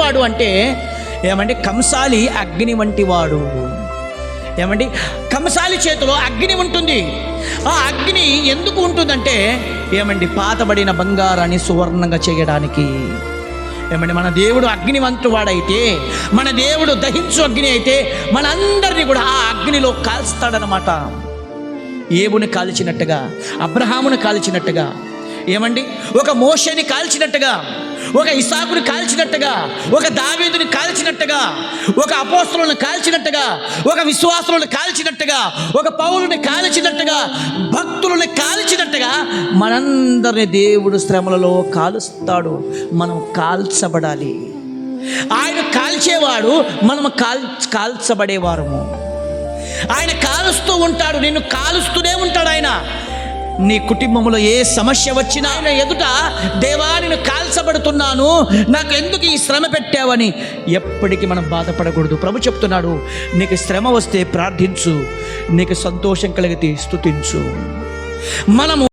వాడు అంటే ఏమంటే కంసాలి అగ్ని వంటి వాడు. ఏమండి? కంసాలి చేతిలో అగ్ని ఉంటుంది. ఆ అగ్ని ఎందుకు ఉంటుందంటే ఏమండి? పాతబడిన బంగారాన్ని సువర్ణంగా చేయడానికి. ఏమండి? మన దేవుడు అగ్నివంతువాడైతే మన దేవుడు దహించు అగ్ని అయితే మనందరినీ కూడా ఆ అగ్నిలో కాల్స్తాడనమాట ఏవుని కాల్చినట్టుగా అబ్రహామును కాల్చినట్టుగా ఏమండి? ఒక మోషని కాల్చినట్టుగా ఒక ఇసాకుని కాల్చినట్టుగా ఒక దావీదుని కాల్చినట్టుగా ఒక అపోస్తులను కాల్చినట్టుగా ఒక విశ్వాసులను కాల్చినట్టుగా ఒక పౌరుని కాల్చినట్టుగా భక్తులను కాల్చినట్టుగా మనందరిని దేవుడు శ్రమలలో కాలుస్తాడు. మనం కాల్చబడాలి. ఆయన కాల్చేవాడు మనం కాల్ కాల్చబడేవారము. ఆయన కాలుస్తూ ఉంటాడు నిన్ను కాలుస్తూనే ఉంటాడు ఆయన. నీ కుటుంబంలో ఏ సమస్య వచ్చినా ఆయన ఎదుట దేవా నేను కాల్చబడుతున్నాను. నాకు ఎందుకు ఈ శ్రమ పెట్టావని ఎప్పటికీ మనం బాధపడకూడదు. ప్రభు చెప్తున్నాడు నీకు శ్రమ వస్తే ప్రార్థించు నీకు సంతోషం కలిగితే స్థుతించు మనము